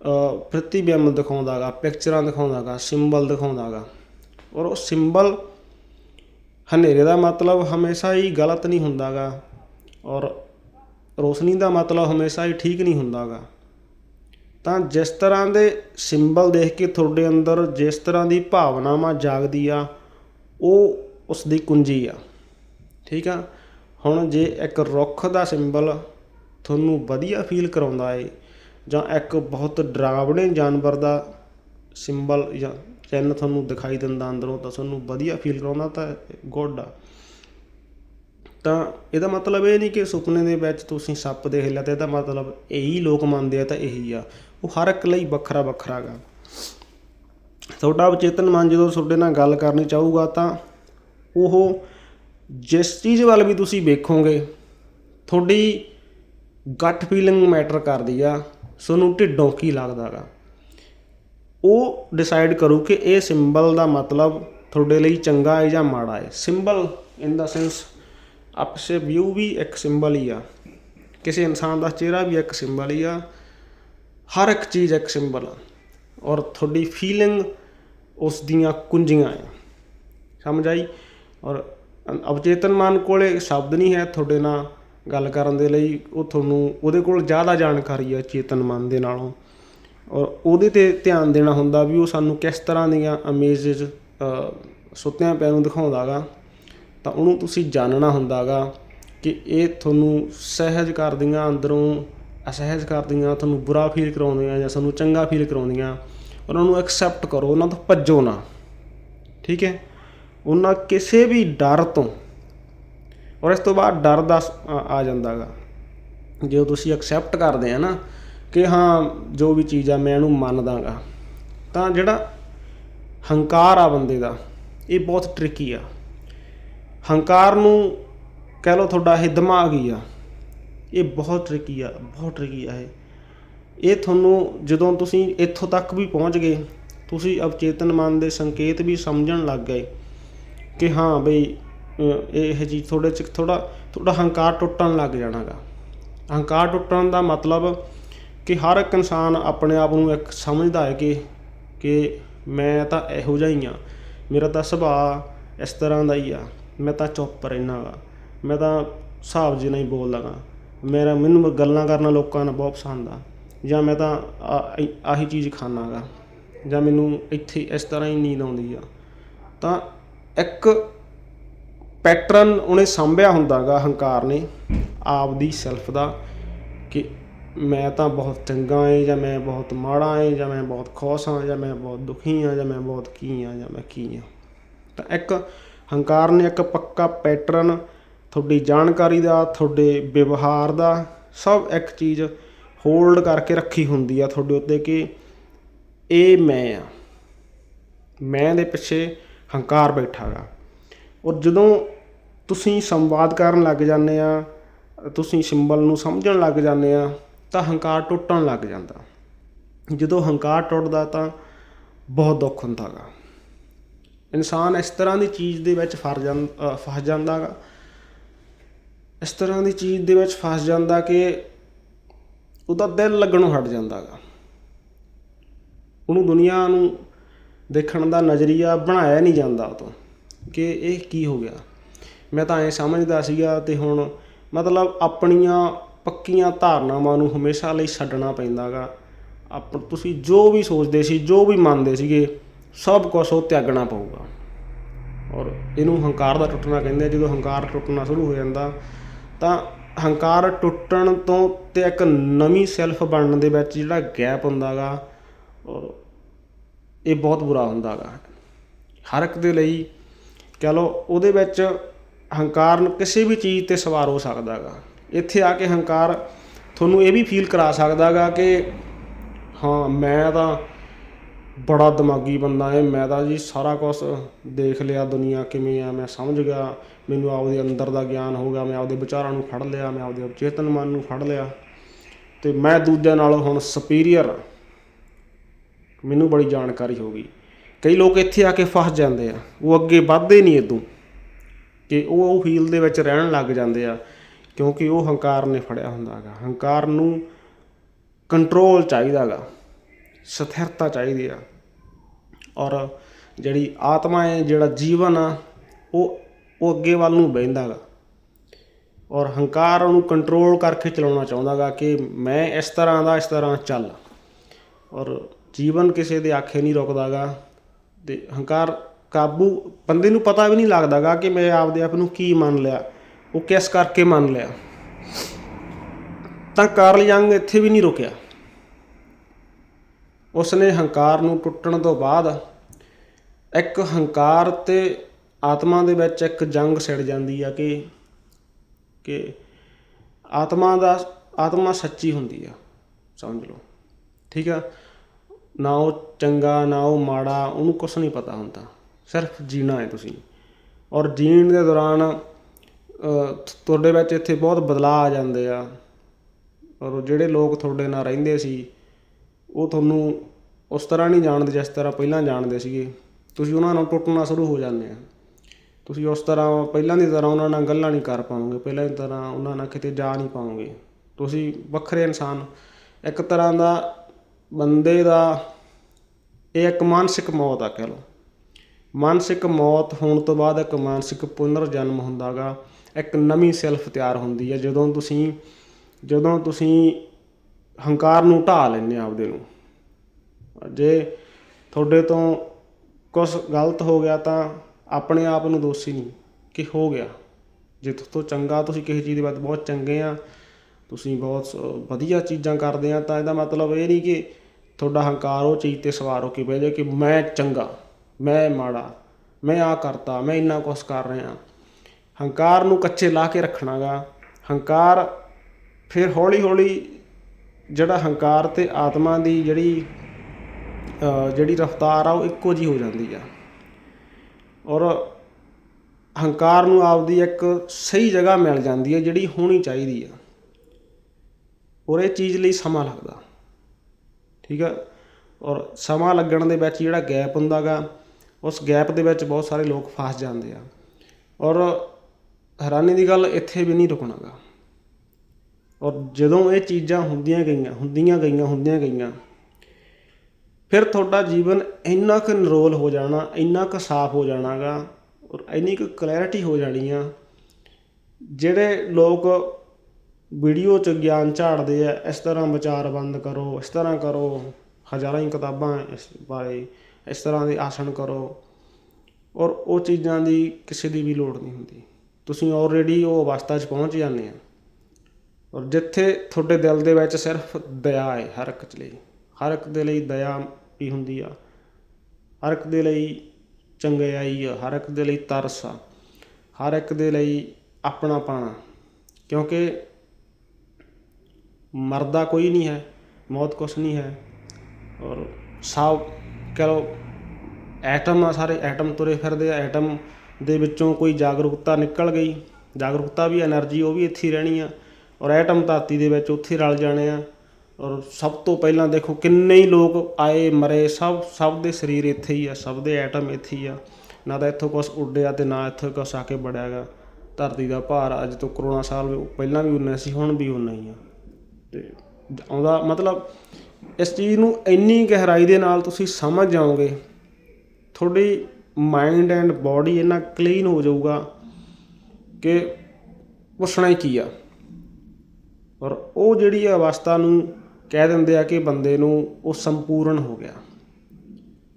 ਅ, ਦਿਖਾਉਂਦਾ ਗਾ ਪਿਕਚਰਾਂ ਦਿਖਾਉਂਦਾ ਗਾ ਸਿੰਬਲ ਦਿਖਾਉਂਦਾ ਗਾ ਔਰ ਉਹ ਸਿੰਬਲ ਹਨੇਰੇ ਦਾ ਮਤਲਬ ਹਮੇਸ਼ਾ ਹੀ ਗਲਤ ਨਹੀਂ ਹੁੰਦਾਗਾ ਔਰ ਰੋਸ਼ਨੀ ਦਾ ਮਤਲਬ ਹਮੇਸ਼ਾ ਹੀ ਠੀਕ ਨਹੀਂ ਹੁੰਦਾਗਾ। ਤਾਂ ਜਿਸ ਤਰ੍ਹਾਂ ਦੇ ਸਿੰਬਲ ਦੇਖ ਕੇ ਤੁਹਾਡੇ ਅੰਦਰ ਜਿਸ ਤਰ੍ਹਾਂ ਦੀ ਭਾਵਨਾਵਾਂ ਜਾਗਦੀ ਆ, ਉਹ ਉਸ ਦੀ ਕੁੰਜੀ ਆ। ਠੀਕ ਆ? ਹੁਣ ਜੇ ਇੱਕ ਰੁੱਖ ਦਾ ਸਿੰਬਲ ਤੁਹਾਨੂੰ ਵਧੀਆ ਫੀਲ ਕਰਾਉਂਦਾ ਏ, ਜਾਂ ਇੱਕ ਬਹੁਤ ਡਰਾਵਣੇ ਜਾਨਵਰ ਦਾ ਸਿੰਬਲ ਜਾਂ ਚਿੰਨ੍ਹ ਤੁਹਾਨੂੰ ਦਿਖਾਈ ਦਿੰਦਾ ਅੰਦਰੋਂ, ਤਾਂ ਤੁਹਾਨੂੰ ਵਧੀਆ ਫੀਲ ਕਰਾਉਂਦਾ ਤਾਂ ਗੁੱਡ ਆ। ਤਾਂ ਇਹਦਾ ਮਤਲਬ ਇਹ ਨਹੀਂ ਕਿ ਸੁਪਨੇ ਦੇ ਵਿੱਚ ਤੁਸੀਂ ਸੱਪ ਦੇਖ ਲਿਆ ਤਾਂ ਇਹਦਾ ਮਤਲਬ ਇਹੀ ਲੋਕ ਮੰਨਦੇ ਆ ਤਾਂ ਇਹੀ ਆ। ਉਹ ਹਰ ਇੱਕ ਲਈ ਵੱਖਰਾ ਵੱਖਰਾ ਗਾ। ਤੁਹਾਡਾ ਅਵਚੇਤਨ ਮਨ ਜਦੋਂ ਤੁਹਾਡੇ ਨਾਲ ਗੱਲ ਕਰਨੀ ਚਾਹੂਗਾ ਤਾਂ ਉਹ ਜਿਸ ਚੀਜ਼ ਵੱਲ ਵੀ ਤੁਸੀਂ ਵੇਖੋਗੇ, ਤੁਹਾਡੀ ਗੱਟ ਫੀਲਿੰਗ ਮੈਟਰ ਕਰਦੀ ਆ, ਤੁਹਾਨੂੰ ਢਿੱਡੋਂ ਕੀ ਲੱਗਦਾਗਾ ਉਹ ਡਿਸਾਈਡ ਕਰੂ ਕਿ ਇਹ ਸਿੰਬਲ ਦਾ ਮਤਲਬ ਤੁਹਾਡੇ ਲਈ ਚੰਗਾ ਹੈ ਜਾਂ ਮਾੜਾ ਹੈ। ਸਿੰਬਲ ਇਨ ਦਾ ਸੈਂਸ ਆਪਸੇ ਵਿਊ ਵੀ ਇੱਕ ਸਿੰਬਲ ਹੀ ਆ। ਕਿਸੇ ਇਨਸਾਨ ਦਾ ਚਿਹਰਾ ਵੀ ਇੱਕ ਸਿੰਬਲ ਹੀ ਆ। ਹਰ ਇੱਕ ਚੀਜ਼ ਇੱਕ ਸਿੰਬਲ ਆ। ਔਰ ਤੁਹਾਡੀ ਫੀਲਿੰਗ ਉਸ ਦੀਆਂ ਕੁੰਜੀਆਂ ਆ। ਸਮਝ ਆਈ? ਔਰ ਅਵਚੇਤਨ ਮਨ ਕੋਲੇ ਸ਼ਬਦ ਨਹੀਂ ਹੈ ਤੁਹਾਡੇ ਨਾਲ ਗੱਲ ਕਰਨ ਦੇ ਲਈ। ਉਹ ਤੁਹਾਨੂੰ ਉਹਦੇ ਕੋਲ ਜ਼ਿਆਦਾ ਜਾਣਕਾਰੀ ਆ ਚੇਤਨ ਮਨ ਦੇ ਨਾਲੋਂ। ਔਰ ਉਹਦੇ ਤੇ ਧਿਆਨ ਦੇਣਾ ਹੁੰਦਾ ਵੀ ਉਹ ਸਾਨੂੰ ਕਿਸ ਤਰ੍ਹਾਂ ਦੀਆਂ ਇਮੇਜਸ ਸੁੱਤਿਆਂ ਪਿਆ ਨੂੰ ਦਿਖਾਉਂਦਾਗਾ। ਤਾਂ ਉਹਨੂੰ ਤੁਸੀਂ ਜਾਣਨਾ ਹੁੰਦਾਗਾ ਕਿ ਇਹ ਤੁਹਾਨੂੰ ਸਹਿਜ ਕਰਦੀਆਂ ਅੰਦਰੋਂ ਅਸਹਿਜ ਕਰਦੀਆਂ, ਤੁਹਾਨੂੰ ਬੁਰਾ ਫੀਲ ਕਰਾਉਂਦੀਆਂ ਜਾਂ ਸਾਨੂੰ ਚੰਗਾ ਫੀਲ ਕਰਾਉਂਦੀਆਂ, ਉਹਨਾਂ ਨੂੰ ਐਕਸੈਪਟ ਕਰੋ, ਉਹਨਾਂ ਤੋਂ ਭੱਜੋ ਨਾ। ਠੀਕ ਹੈ? ਉਹਨਾਂ ਕਿਸੇ ਵੀ ਡਰ ਤੋਂ, ਔਰ ਇਸ ਤੋਂ ਬਾਅਦ ਡਰ ਦਾ ਆ- ਆ ਜਾਂਦਾਗਾ ਜਦੋਂ ਤੁਸੀਂ ਐਕਸੈਪਟ ਕਰਦੇ ਆ ਨਾ, ਕਿ ਹਾਂ, ਜੋ ਵੀ ਚੀਜ਼ ਆ, ਮੈਂ ਇਹਨੂੰ ਮੰਨਦਾਗਾ ਤਾਂ ਜਿਹੜਾ ਹੰਕਾਰ ਆ ਬੰਦੇ ਦਾ, ਇਹ ਬਹੁਤ ਟ੍ਰਿਕੀ ਆ। ਹੰਕਾਰ ਨੂੰ ਕਹਿ ਲਓ ਤੁਹਾਡਾ ਇਹ ਦਿਮਾਗ ਹੀ ਆ। ਇਹ ਬਹੁਤ ਟ੍ਰਿਕੀ ਆ, ਬਹੁਤ ਟ੍ਰਿਕੀ ਆ ਇਹ। ਇਹ ਤੁਹਾਨੂੰ ਜਦੋਂ ਤੁਸੀਂ ਇੱਥੋਂ ਤੱਕ ਵੀ ਪਹੁੰਚ ਗਏ, ਤੁਸੀਂ ਅਵਚੇਤਨ ਮਨ ਦੇ ਸੰਕੇਤ ਵੀ ਸਮਝਣ ਲੱਗ ਗਏ ਕਿ ਹਾਂ ਬਈ ਇਹ ਚੀਜ਼ ਤੁਹਾਡੇ ਚ ਥੋੜਾ ਤੁਹਾਡਾ ਹੰਕਾਰ ਟੁੱਟਣ ਲੱਗ ਜਾਣਾਗਾ। ਹੰਕਾਰ ਟੁੱਟਣ ਦਾ ਮਤਲਬ ਕਿ ਹਰ ਇੱਕ ਇਨਸਾਨ ਆਪਣੇ ਆਪ ਨੂੰ ਇੱਕ ਸਮਝਦਾ ਹੈ ਕਿ ਕਿ ਮੈਂ ਤਾਂ ਇਹੋ ਜਿਹਾ ਹੀ ਆ, ਮੇਰਾ ਤਾਂ ਸੁਭਾਅ ਇਸ ਤਰ੍ਹਾਂ ਦਾ ਹੀ ਆ, ਮੈਂ ਤਾਂ ਚੁੱਪ ਰਹਿਣਾ ਵਾ, ਮੈਂ ਤਾਂ ਹਿਸਾਬ ਜਿਹਾ ਹੀ ਬੋਲਦਾ ਗਾ ਮੇਰਾ ਮੈਨੂੰ ਗੱਲਾਂ ਕਰਨਾ ਲੋਕਾਂ ਨੂੰ ਬਹੁਤ ਪਸੰਦ ਆ। ਜਾਂ ਮੈਂ ਤਾਂ ਆ- ਆਹੀ- ਚੀਜ਼ ਖਾਂਦਾ ਗਾ। ਜਾਂ ਮੈਨੂੰ ਇੱਥੇ ਇਸ ਤਰ੍ਹਾਂ ਹੀ ਨੀਂਦ ਆਉਂਦੀ ਆ। ਤਾਂ ਇੱਕ ਪੈਟਰਨ ਉਹਨੇ ਸਾਂਭਿਆ ਹੁੰਦਾ ਗਾ ਹੰਕਾਰ ਨੇ ਆਪ ਦੀ ਸੈਲਫ ਦਾ ਕਿ ਮੈਂ ਤਾਂ ਬਹੁਤ ਚੰਗਾ ਏ, ਜਾਂ ਮੈਂ ਬਹੁਤ ਮਾੜਾ ਏ, ਜਾਂ ਮੈਂ ਬਹੁਤ ਖੁਸ਼ ਹਾਂ ਜਾਂ ਮੈਂ ਬਹੁਤ ਦੁਖੀ ਹਾਂ ਜਾਂ ਮੈਂ ਬਹੁਤ ਕੀ ਹਾਂ ਜਾਂ ਮੈਂ ਕੀ ਹਾਂ ਤਾਂ ਇੱਕ ਹੰਕਾਰ ਨੇ ਇੱਕ ਪੱਕਾ ਪੈਟਰਨ ਤੁਹਾਡੀ ਜਾਣਕਾਰੀ ਦਾ ਤੁਹਾਡੇ ਵਿਵਹਾਰ ਦਾ ਸਭ ਇੱਕ ਚੀਜ਼ ਹੋਲਡ ਕਰਕੇ ਰੱਖੀ ਹੁੰਦੀ ਆ ਤੁਹਾਡੇ ਉੱਤੇ ਕਿ ਇਹ ਮੈਂ ਆ। ਮੈਂ ਦੇ ਪਿੱਛੇ ਹੰਕਾਰ ਬੈਠਾਗਾ ਔਰ ਜਦੋਂ ਤੁਸੀਂ ਸੰਵਾਦ ਕਰਨ ਲੱਗ ਜਾਂਦੇ ਆ ਤੁਸੀਂ ਸਿੰਬਲ ਨੂੰ ਸਮਝਣ ਲੱਗ ਜਾਂਦੇ ਆ ਤਾਂ ਹੰਕਾਰ ਟੁੱਟਣ ਲੱਗ ਜਾਂਦਾ। ਜਦੋਂ ਹੰਕਾਰ ਟੁੱਟਦਾ ਤਾਂ ਬਹੁਤ ਦੁੱਖ ਹੁੰਦਾਗਾ ਇਨਸਾਨ ਇਸ ਤਰ੍ਹਾਂ ਦੀ ਚੀਜ਼ ਦੇ ਵਿੱਚ ਫਸ ਜਾਂ ਅ, ਫਸ ਜਾਂਦਾਗਾ ਇਸ ਤਰ੍ਹਾਂ ਦੀ ਚੀਜ਼ ਦੇ ਵਿੱਚ ਫਸ ਜਾਂਦਾ ਕਿ ਉਹਦਾ ਦਿਲ ਲੱਗਣੋਂ ਹਟ ਜਾਂਦਾਗਾ। ਉਹਨੂੰ ਦੁਨੀਆ ਨੂੰ ਦੇਖਣ ਦਾ ਨਜ਼ਰੀਆ ਬਣਾਇਆ ਨਹੀਂ ਜਾਂਦਾ ਉਹ ਤੋਂ ਕਿ ਇਹ ਕੀ ਹੋ ਗਿਆ। ਮੈਂ ਤਾਂ ਐ ਸਮਝਦਾ ਸੀਗਾ ਤੇ ਹੁਣ ਮਤਲਬ ਆਪਣੀਆਂ ਪੱਕੀਆਂ ਧਾਰਨਾਵਾਂ ਨੂੰ ਹਮੇਸ਼ਾ ਲਈ ਛੱਡਣਾ ਪੈਂਦਾਗਾ। ਆਪ ਤੁਸੀਂ ਜੋ ਵੀ ਸੋਚਦੇ ਸੀ, ਜੋ ਵੀ ਮੰਨਦੇ ਸੀਗੇ, ਸਭ ਕੁਝ ਉਹ ਤਿਆਗਣਾ ਪਊਗਾ। ਔਰ ਇਹਨੂੰ ਹੰਕਾਰ ਦਾ ਟੁੱਟਣਾ ਕਹਿੰਦੇ ਆ, ਜਦੋਂ ਹੰਕਾਰ ਟੁੱਟਣਾ ਸ਼ੁਰੂ ਹੋ ਜਾਂਦਾ ਤਾਂ ਹੰਕਾਰ ਟੁੱਟਣ ਤੋਂ ਅਤੇ ਇੱਕ ਨਵੀਂ ਸੈਲਫ ਬਣਨ ਦੇ ਵਿੱਚ ਜਿਹੜਾ ਗੈਪ ਹੁੰਦਾਗਾ ਔਰ ਇਹ ਬਹੁਤ ਬੁਰਾ ਹੁੰਦਾ ਗਾ ਹਰ ਇੱਕ ਦੇ ਲਈ, ਕਹਿ ਲਓ, ਉਹਦੇ ਵਿੱਚ ਹੰਕਾਰ ਕਿਸੇ ਵੀ ਚੀਜ਼ ਤੇ ਸਵਾਰ ਹੋ ਸਕਦਾ ਗਾ ਇੱਥੇ ਆ ਕੇ ਹੰਕਾਰ ਤੁਹਾਨੂੰ ਇਹ ਵੀ ਫੀਲ ਕਰਾ ਸਕਦਾ ਗਾ ਕਿ ਹਾਂ, ਮੈਂ ਤਾਂ ਬੜਾ ਦਿਮਾਗੀ ਬੰਦਾ ਹੈ ਮੈਂ ਤਾਂ ਜੀ ਸਾਰਾ ਕੁਝ ਦੇਖ ਲਿਆ ਦੁਨੀਆ ਕਿਵੇਂ ਆ, ਮੈਂ ਸਮਝ ਗਿਆ। ਮੈਨੂੰ ਆਪਦੇ ਅੰਦਰ ਦਾ ਗਿਆਨ ਹੋ ਗਿਆ, ਮੈਂ ਆਪਦੇ ਵਿਚਾਰਾਂ ਨੂੰ ਫੜ ਲਿਆ, ਮੈਂ ਆਪਦੇ ਚੇਤਨ ਮਨ ਨੂੰ ਫੜ ਲਿਆ। ਤੇ ਮੈਂ ਦੂਜਿਆਂ ਨਾਲੋਂ ਹੁਣ ਸੁਪੀਰੀਅਰ ਮੈਨੂੰ ਬੜੀ ਜਾਣਕਾਰੀ ਹੋ ਗਈ। ਕਈ ਲੋਕ ਇੱਥੇ ਆ ਕੇ ਫਸ ਜਾਂਦੇ ਆ। ਉਹ ਅੱਗੇ ਵੱਧਦੇ ਨਹੀਂ ਇਦੋਂ ਕਿ ਉਹ ਉਹ ਫੀਲ ਦੇ ਵਿੱਚ ਰਹਿਣ ਲੱਗ ਜਾਂਦੇ ਆ। ਕਿਉਂਕਿ ਉਹ ਹੰਕਾਰ ਨੇ ਫੜਿਆ ਹੁੰਦਾ ਹੈਗਾ। ਹੰਕਾਰ ਨੂੰ ਕੰਟਰੋਲ ਚਾਹੀਦਾਗਾ ਸਥਿਰਤਾ ਚਾਹੀਦੀ ਆ। ਔਰ ਜਿਹੜੀ ਆਤਮਾ ਹੈ, ਜਿਹੜਾ ਜੀਵਨ ਆ, ਉਹ ਉਹ ਅੱਗੇ ਵੱਲ ਨੂੰ ਬਹਿੰਦਾਗਾ ਔਰ ਹੰਕਾਰ ਉਹਨੂੰ ਕੰਟਰੋਲ ਕਰਕੇ ਚਲਾਉਣਾ ਚਾਹੁੰਦਾਗਾ ਕਿ ਮੈਂ ਇਸ ਤਰ੍ਹਾਂ ਦਾ, ਇਸ ਤਰ੍ਹਾਂ ਚੱਲ। ਔਰ ਜੀਵਨ ਕਿਸੇ ਦੇ ਆਖੇ ਨਹੀਂ ਰੁਕਦਾਗਾ ਤੇ ਹੰਕਾਰ ਕਾਬੂ, ਬੰਦੇ ਨੂੰ ਪਤਾ ਵੀ ਨਹੀਂ ਲੱਗਦਾਗਾ ਕਿ ਮੈਂ ਆਪਦੇ ਆਪ ਨੂੰ ਕੀ ਮੰਨ ਲਿਆ। ਉਹ ਕਿਸ ਕਰਕੇ ਮੰਨ ਲਿਆ। ਤਾਂ ਕਾਰਲ ਯੰਗ ਇੱਥੇ ਵੀ ਨਹੀਂ ਰੁਕਿਆ। ਉਸ ਨੇ ਹੰਕਾਰ ਨੂੰ ਟੁੱਟਣ ਤੋਂ ਬਾਅਦ ਇੱਕ ਹੰਕਾਰ ਤੇ ਆਤਮਾ ਦੇ ਵਿੱਚ ਇੱਕ ਜੰਗ ਛਿੜ ਜਾਂਦੀ ਆ ਕਿ ਕਿ ਆਤਮਾ ਦਾ, ਆਤਮਾ ਸੱਚੀ ਹੁੰਦੀ ਆ, ਸਮਝ ਲਓ। ਠੀਕ ਆ? ਨਾ ਉਹ ਚੰਗਾ, ਨਾ ਉਹ ਮਾੜਾ, ਉਹਨੂੰ ਕੁਝ ਨਹੀਂ ਪਤਾ ਹੁੰਦਾ। ਸਿਰਫ ਜੀਣਾ ਹੈ ਤੁਸੀਂ। ਔਰ ਜੀਣ ਦੇ ਦੌਰਾਨ ਤੁਹਾਡੇ ਵਿੱਚ ਇੱਥੇ ਬਹੁਤ ਬਦਲਾਅ ਆ ਜਾਂਦੇ ਆ। ਔਰ ਜਿਹੜੇ ਲੋਕ ਤੁਹਾਡੇ ਨਾਲ ਰਹਿੰਦੇ ਸੀ ਉਹ ਤੁਹਾਨੂੰ ਉਸ ਤਰ੍ਹਾਂ ਨਹੀਂ ਜਾਣਦੇ ਜਿਸ ਤਰ੍ਹਾਂ ਪਹਿਲਾਂ ਜਾਣਦੇ ਸੀਗੇ। ਤੁਸੀਂ ਉਹਨਾਂ ਨਾਲ ਟੁੱਟਣਾ ਸ਼ੁਰੂ ਹੋ ਜਾਂਦੇ ਆ। ਤੁਸੀਂ ਉਸ ਤਰ੍ਹਾਂ ਪਹਿਲਾਂ ਦੀ ਤਰ੍ਹਾਂ ਉਹਨਾਂ ਨਾਲ ਗੱਲਾਂ ਨਹੀਂ ਕਰ ਪਾਓਗੇ ਪਹਿਲਾਂ ਦੀ ਤਰ੍ਹਾਂ ਉਹਨਾਂ ਨਾਲ ਕਿਤੇ ਜਾ ਨਹੀਂ ਪਾਓਗੇ ਤੁਸੀਂ ਵੱਖਰੇ ਇਨਸਾਨ। ਇੱਕ ਤਰ੍ਹਾਂ ਦਾ ਬੰਦੇ ਦਾ ਇਹ ਇੱਕ ਮਾਨਸਿਕ ਮੌਤ ਆ ਕਹਿ ਲਓ। ਮਾਨਸਿਕ ਮੌਤ ਹੋਣ ਤੋਂ ਬਾਅਦ ਇੱਕ ਮਾਨਸਿਕ ਪੁਨਰ ਜਨਮ ਹੁੰਦਾਗਾ। ਇੱਕ ਨਵੀਂ ਸੈਲਫ ਤਿਆਰ ਹੁੰਦੀ ਹੈ ਜਦੋਂ ਤੁਸੀਂ ਜਦੋਂ ਤੁਸੀਂ ਹੰਕਾਰ ਨੂੰ ਢਾਹ ਲੈਂਦੇ ਆ ਆਪਦੇ ਨੂੰ। ਜੇ ਤੁਹਾਡੇ ਤੋਂ ਕੁਝ ਗਲਤ ਹੋ ਗਿਆ ਤਾਂ ਆਪਣੇ ਆਪ ਨੂੰ ਦੋਸ਼ੀ ਨਹੀਂ, ਕਿ ਹੋ ਗਿਆ। ਜੇ ਤੁਹਾਡੇ ਤੋਂ ਚੰਗਾ, ਤੁਸੀਂ ਕਿਸੇ ਚੀਜ਼ ਦੇ ਬਾਅਦ ਬਹੁਤ ਚੰਗੇ ਆ, ਤੁਸੀਂ ਬਹੁਤ ਸ- ਵਧੀਆ ਚੀਜ਼ਾਂ ਕਰਦੇ ਆ, ਤਾਂ ਇਹਦਾ ਮਤਲਬ ਇਹ ਨਹੀਂ ਕਿ ਤੁਹਾਡਾ ਹੰਕਾਰ ਉਹ ਚੀਜ਼ ਤੇ ਸਵਾਰ ਹੋ ਕੇ ਬਹਿ ਜਾਏ ਕਿ ਮੈਂ ਚੰਗਾ, ਮੈਂ ਮਾੜਾ, ਮੈਂ ਆ ਕਰਤਾ, ਮੈਂ ਇੰਨਾ ਕੁਛ ਕਰ ਰਿਹਾ। ਹੰਕਾਰ ਨੂੰ ਕੱਚੇ ਲਾ ਕੇ ਰੱਖਣਾਗਾ। ਹੰਕਾਰ ਫਿਰ ਹੌਲੀ ਹੌਲੀ ਜਿਹੜਾ ਹੰਕਾਰ ਅਤੇ ਆਤਮਾ ਦੀ ਜਿਹੜੀ ਜਿਹੜੀ ਰਫ਼ਤਾਰ ਆ, ਉਹ ਇੱਕੋ ਜਿਹੀ ਹੋ ਜਾਂਦੀ ਆ। ਔਰ ਹੰਕਾਰ ਨੂੰ ਆਪਦੀ ਇੱਕ ਸਹੀ ਜਗ੍ਹਾ ਮਿਲ ਜਾਂਦੀ ਹੈ ਜਿਹੜੀ ਹੋਣੀ ਚਾਹੀਦੀ ਆ। ਔਰ ਇਹ ਚੀਜ਼ ਲਈ ਸਮਾਂ ਲੱਗਦਾ। ਠੀਕ ਆ? ਔਰ ਸਮਾਂ ਲੱਗਣ ਦੇ ਵਿੱਚ ਜਿਹੜਾ ਗੈਪ ਹੁੰਦਾਗਾ ਉਸ ਗੈਪ ਦੇ ਵਿੱਚ ਬਹੁਤ ਸਾਰੇ ਲੋਕ ਫਸ ਜਾਂਦੇ ਆ। ਔਰ ਹੈਰਾਨੀ ਦੀ ਗੱਲ ਇੱਥੇ ਵੀ ਨਹੀਂ ਰੁਕਣਾਗਾ ਔਰ ਜਦੋਂ ਇਹ ਚੀਜ਼ਾਂ ਹੁੰਦੀਆਂ ਗਈਆਂ ਹੁੰਦੀਆਂ ਗਈਆਂ ਹੁੰਦੀਆਂ ਗਈਆਂ, ਫਿਰ ਤੁਹਾਡਾ ਜੀਵਨ ਇੰਨਾ ਕੁ ਨਿਰੋਲ ਹੋ ਜਾਣਾ, ਇੰਨਾ ਕੁ ਸਾਫ਼ ਹੋ ਜਾਣਾਗਾ ਔਰ ਇੰਨੀ ਕੁ ਕਲੈਰਿਟੀ ਹੋ ਜਾਣੀ ਆ ਜਿਹੜੇ ਲੋਕ ਵੀਡੀਓ 'ਚ ਗਿਆਨ ਝਾੜਦੇ ਆ, ਇਸ ਤਰ੍ਹਾਂ ਵਿਚਾਰ ਬੰਦ ਕਰੋ, ਇਸ ਤਰ੍ਹਾਂ ਕਰੋ, ਹਜ਼ਾਰਾਂ ਹੀ ਕਿਤਾਬਾਂ ਇਸ ਬਾਰੇ, ਇਸ ਤਰ੍ਹਾਂ ਦੇ ਆਸਣ ਕਰੋ ਔਰ ਉਹ ਚੀਜ਼ਾਂ ਦੀ ਕਿਸੇ ਦੀ ਵੀ ਲੋੜ ਨਹੀਂ ਹੁੰਦੀ। ਤੁਸੀਂ ਆਲਰੇਡੀ ਉਹ ਅਵਸਥਾ 'ਚ ਪਹੁੰਚ ਜਾਂਦੇ ਆ। ਔਰ ਜਿੱਥੇ ਤੁਹਾਡੇ ਦਿਲ ਦੇ ਵਿੱਚ ਸਿਰਫ ਦਇਆ ਹੈ, ਹਰ ਇੱਕ ਲਈ। ਹਰ ਇੱਕ ਦੇ ਲਈ ਦਇਆ ਵੀ ਹੁੰਦੀ ਆ। ਹਰ ਇੱਕ ਦੇ ਲਈ ਚੰਗਿਆਈ ਆ, ਹਰ ਇੱਕ ਦੇ ਲਈ ਤਰਸ ਆ, ਹਰ ਇੱਕ ਦੇ ਲਈ ਆਪਣਾ ਪਾਣਾ ਕਿਉਂਕਿ ਮਰਦਾ ਕੋਈ ਨਹੀਂ ਹੈ, ਮੌਤ ਕੁਛ ਨਹੀਂ ਹੈ। ਔਰ ਸਭ, ਕਹ ਲੋ ਐਟਮ ਆ ਸਾਰੇ, ਐਟਮ ਤੁਰੇ ਫਿਰਦੇ ਆ। ਐਟਮ ਦੇ ਵਿੱਚੋਂ ਕੋਈ ਜਾਗਰੂਕਤਾ ਨਿਕਲ ਗਈ। ਜਾਗਰੂਕਤਾ ਵੀ એનર્ਜੀ ਉਹ ਵੀ ਇੱਥੇ ਰਹਿਣੀ ਆ। ਔਰ ਐਟਮ ਧਰਤੀ ਦੇ ਵਿੱਚ ਉੱਥੇ ਰਲ ਜਾਣੇ ਆ। ਔਰ ਸਭ ਤੋਂ ਪਹਿਲਾਂ ਦੇਖੋ ਕਿੰਨੇ ਹੀ ਲੋਕ ਆਏ, ਮਰੇ, ਸਭ ਸਭ ਦੇ ਸਰੀਰ ਇੱਥੇ ਹੀ ਆ, ਸਭ ਦੇ ਐਟਮ ਇੱਥੇ ਹੀ ਆ। ਨਾ ਤਾਂ ਇੱਥੋਂ ਕੁਛ ਉੱਡਿਆ ਤੇ ਨਾ ਇੱਥੋਂ ਕੁਛ ਆ ਕੇ ਬੜਿਆਗਾ ਧਰਤੀ ਦਾ ਭਾਰ ਅੱਜ ਤੋਂ ਕਰੋਨਾ ਸਾਲ ਵੀ- ਪਹਿਲਾਂ ਵੀ ਉਨਾ ਸੀ, ਹੁਣ ਵੀ ਉਨਾ ਹੀ ਆ। ਤੇ ਆਉਂਦਾ ਮਤਲਬ ਇਸ ਚੀਜ਼ ਨੂੰ ਇੰਨੀ ਗਹਿਰਾਈ ਦੇ ਨਾਲ ਤੁਸੀਂ ਸਮਝ ਜਾਓਗੇ, ਤੁਹਾਡੀ ਮਾਈਂਡ ਐਂਡ ਬਾਡੀ ਇੰਨਾ ਕਲੀਨ ਹੋ ਜਾਊਗਾ ਕਿ ਪੁੱਛਣਾ ਹੀ ਕੀ ਆ। ਔਰ ਉਹ ਜਿਹੜੀ ਅਵਸਥਾ ਨੂੰ ਕਹਿ ਦਿੰਦੇ ਆ ਕਿ ਬੰਦੇ ਨੂੰ ਉਹ ਸੰਪੂਰਨ ਹੋ ਗਿਆ।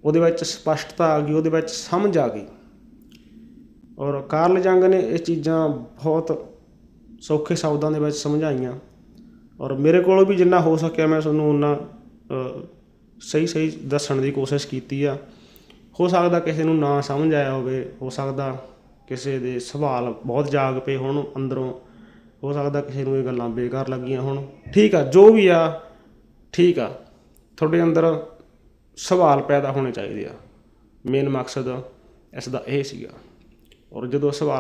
ਉਹਦੇ ਵਿੱਚ ਸਪਸ਼ਟਤਾ ਆ ਗਈ, ਉਹਦੇ ਵਿੱਚ ਸਮਝ ਆ ਗਈ। ਔਰ ਕਾਰਲ ਜੰਗ ਨੇ ਇਹ ਚੀਜ਼ਾਂ ਬਹੁਤ ਸੌਖੇ ਸ਼ਬਦਾਂ ਦੇ ਵਿੱਚ ਸਮਝਾਈਆਂ। ਔਰ ਮੇਰੇ ਕੋਲੋਂ ਵੀ ਜਿੰਨਾ ਹੋ ਸਕਿਆ ਮੈਂ ਤੁਹਾਨੂੰ ਉਹਨਾਂ ਸਹੀ ਸਹੀ ਦੱਸਣ ਦੀ ਕੋਸ਼ਿਸ਼ ਕੀਤੀ ਆ। ਹੋ ਸਕਦਾ ਕਿਸੇ ਨੂੰ ਨਾ ਸਮਝ ਆਇਆ ਹੋਵੇ, ਹੋ ਸਕਦਾ ਕਿਸੇ ਦੇ ਸਵਾਲ ਬਹੁਤ ਜਾਗ ਪਏ ਹੋਣ ਅੰਦਰੋਂ। ਹੋ ਸਕਦਾ ਕਿਸੇ ਨੂੰ ਇਹ ਗੱਲਾਂ ਬੇਕਾਰ ਲੱਗੀਆਂ ਹੋਣ। ਠੀਕ ਆ, ਜੋ ਵੀ ਆ, ਠੀਕ ਆ। ਤੁਹਾਡੇ ਅੰਦਰ ਸਵਾਲ ਪੈਦਾ ਹੋਣੇ ਚਾਹੀਦੇ ਆ। ਮੇਨ ਮਕਸਦ ਇਸ ਦਾ ਇਹ ਸੀਗਾ। ਔਰ ਜਦੋਂ ਸਵਾਲ